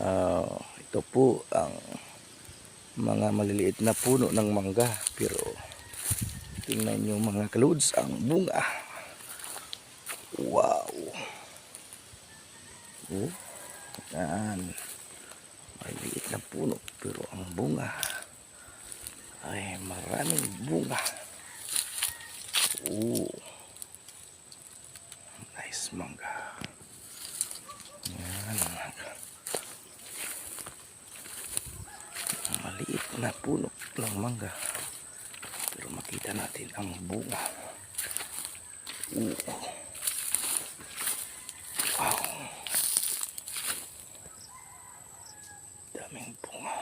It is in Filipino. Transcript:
Ah, ito po ang mga maliliit na puno ng mangga. Pero tingnan nyo mga kaludes ang bunga. Wow! Oh, yan. Maliliit na puno pero ang bunga. Ay maraming bunga. Oh nice mangga maliit na puno ng mangga pero makita natin ang bunga Oo. wow daming bunga.